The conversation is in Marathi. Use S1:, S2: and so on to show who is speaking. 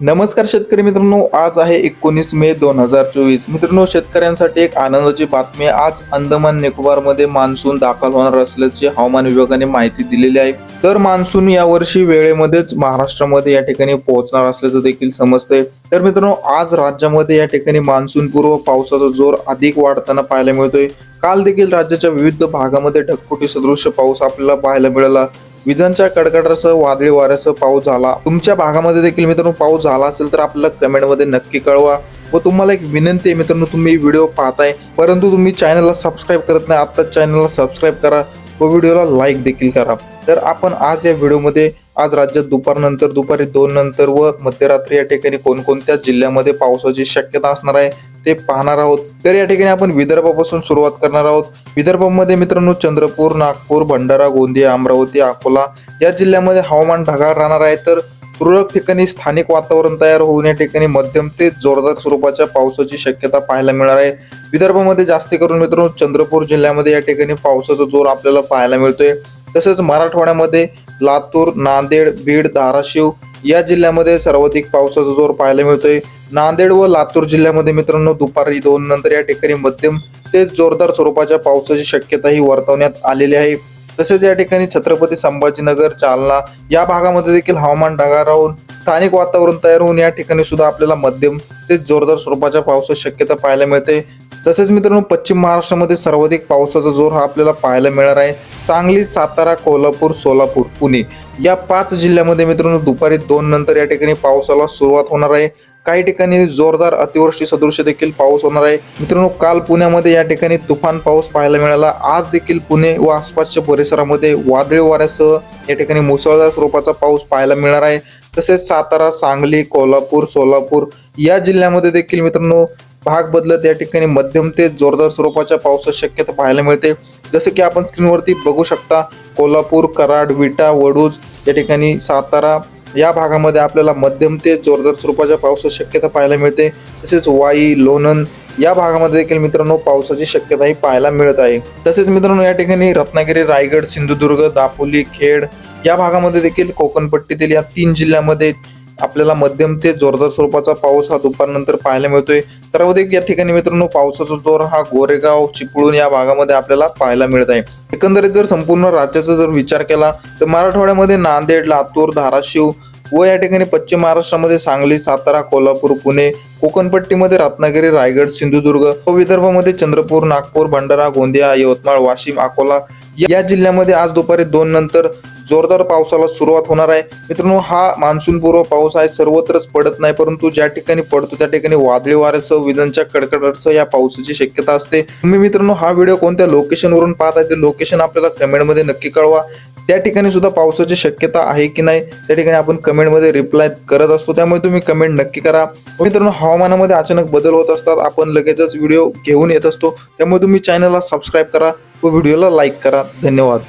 S1: नमस्कार शेतकरी मित्रांनो आज आहे एकोणीस मे दोन हजार चोवीस. मित्रांनो शेतकऱ्यांसाठी एक आनंदाची बातमी आज अंदमान निकोबारमध्ये मान्सून दाखल होणार असल्याची हवामान विभागाने माहिती दिलेली आहे. तर मान्सून यावर्षी वेळेमध्येच महाराष्ट्रामध्ये या ठिकाणी पोहोचणार असल्याचं देखील समजतंय. तर मित्रांनो आज राज्यामध्ये या ठिकाणी मान्सून पूर्व पावसाचा जोर अधिक वाढताना पाहायला मिळतोय. काल देखील राज्याच्या विविध भागामध्ये ढगफुटी सदृश्य पाऊस आपल्याला पाहायला मिळाला. विजांच्या कडकडासह वादळी वाऱ्यासह पाऊस झाला. तुमच्या भागामध्ये देखील मित्रांनो पाऊस झाला असेल तर आपल्याला कमेंटमध्ये नक्की कळवा. व तुम्हाला एक विनंती आहे मित्रांनो तुम्ही व्हिडिओ पाहताय परंतु तुम्ही चॅनलला सबस्क्राईब करत नाही आत्ताच चॅनलला सबस्क्राईब करा व व्हिडिओला लाईक देखील करा. तर आपण आज या व्हिडिओमध्ये आज राज्यात दुपारनंतर दुपारी दोन नंतर व मध्यरात्री या ठिकाणी कोणकोणत्या जिल्ह्यामध्ये पावसाची शक्यता असणार आहे ते पाहणार आहोत. तर या ठिकाणी आपण विदर्भापासून सुरुवात करणार आहोत. विदर्भामध्ये मित्रांनो चंद्रपूर नागपूर भंडारा गोंदिया अमरावती अकोला या जिल्ह्यामध्ये हवामान ढगाळ राहणार आहे. तर तुरळक ठिकाणी स्थानिक वातावरण तयार होऊन या ठिकाणी मध्यम ते जोरदार स्वरूपाच्या पावसाची शक्यता पाहायला मिळणार आहे. विदर्भामध्ये जास्ती करून मित्रांनो चंद्रपूर जिल्ह्यामध्ये या ठिकाणी पावसाचा जोर आपल्याला पाहायला मिळतोय. तसेच मराठवाड्यामध्ये लातूर नांदेड बीड धाराशिव या जिल्ह्यामध्ये सर्वाधिक पावसाचा जोर पाहायला मिळतोय. नांदेड व लातूर जिल्ह्यामध्ये मित्रांनो दुपारी दोन नंतर या ठिकाणी मध्यम ते जोरदार स्वरूपाच्या पावसाची शक्यताही वर्तवण्यात आलेली आहे. तसेच या ठिकाणी छत्रपती संभाजीनगर जालना या भागामध्ये देखील हवामान ढगाळ राहून स्थानिक वातावरण तयार होऊन या ठिकाणी सुद्धा आपल्याला मध्यम ते जोरदार स्वरूपाच्या पावसाची शक्यता पाहायला मिळते. तसेच मित्रांनो पश्चिम महाराष्ट्रामध्ये सर्वाधिक पावसाचा जोर हा आपल्याला पाहायला मिळणार आहे. सांगली सातारा कोल्हापूर सोलापूर पुणे या पाच जिल्ह्यामध्ये मित्रांनो दुपारी दोन नंतर या ठिकाणी पावसाला सुरुवात होणार आहे. काही ठिकाणी जोरदार अतिवृष्टी सदृश देखील पाऊस होणार आहे. मित्रांनो काल पुण्यामध्ये या ठिकाणी तुफान पाऊस पाहायला मिळाला. आज देखील पुणे व आसपासच्या परिसरामध्ये वादळी वाऱ्यासह या ठिकाणी मुसळधार स्वरूपाचा पाऊस पाहायला मिळणार आहे. तसेच सातारा सांगली कोल्हापूर सोलापूर या जिल्ह्यामध्ये देखील मित्रांनो भाग बदलत या ठिकाणी मध्यम ते जोरदार स्वरूपाच्या पावसाची शक्यता पाहायला मिळते. जसं की आपण स्क्रीनवरती बघू शकता कोल्हापूर कराड विटा वडूज या ठिकाणी सातारा या भागामध्ये आपल्याला मध्यम ते जोरदार स्वरूपाच्या पावसाची शक्यता पाहायला मिळते. तसेच वाई लोणंद या भागामध्ये देखील मित्रांनो पावसाची शक्यताही पाहायला मिळत आहे. तसेच मित्रांनो या ठिकाणी रत्नागिरी रायगड सिंधुदुर्ग दापोली खेड या भागामध्ये देखील कोकणपट्टीतील या तीन जिल्ह्यामध्ये आपल्याला मध्यम ते जोरदार स्वरूपाचा पाऊस हा दुपारनंतर पाहायला मिळतोय. सर्वाधिक या ठिकाणी मित्रांनो पावसाचा जोर हा गोरेगाव चिपळूण या भागामध्ये आपल्याला पाहायला मिळत आहे. एकंदरीत जर संपूर्ण राज्याचा जर विचार केला तर मराठवाड्यामध्ये नांदेड लातूर धाराशिव व या ठिकाणी पश्चिम महाराष्ट्रामध्ये सांगली सातारा कोल्हापूर पुणे कोकणपट्टीमध्ये रत्नागिरी रायगड सिंधुदुर्ग व विदर्भामध्ये चंद्रपूर नागपूर भंडारा गोंदिया यवतमाळ वाशिम अकोला या जिल्ह्यामध्ये आज दुपारी दोन नंतर जोरदार पावसाला सुरुवात होणार आहे. मित्रांनो हा मान्सूनपूर्व पाऊस आहे. सर्वत्रच पडत नाही परंतु ज्या ठिकाणी पडतो त्या ठिकाणी वादळी वाऱ्यासह विजांच्या कडकडाटसह या पावसाची शक्यता असते. तुम्ही मित्रांनो हा व्हिडिओ कोणत्या लोकेशनवरून पाहत आहे ते लोकेशन आपल्याला कमेंटमध्ये नक्की कळवा. त्या ठिकाणी सुद्धा पावसाची शक्यता आहे की नाही त्या ठिकाणी आपण कमेंटमध्ये रिप्लाय करत असतो. त्यामुळे तुम्ही कमेंट नक्की करा. मित्रांनो हवामानामध्ये अचानक बदल होत असतात आपण लगेचच व्हिडिओ घेऊन येत असतो. त्यामुळे तुम्ही चॅनलला सबस्क्राईब करा व व्हिडिओला लाईक करा. धन्यवाद.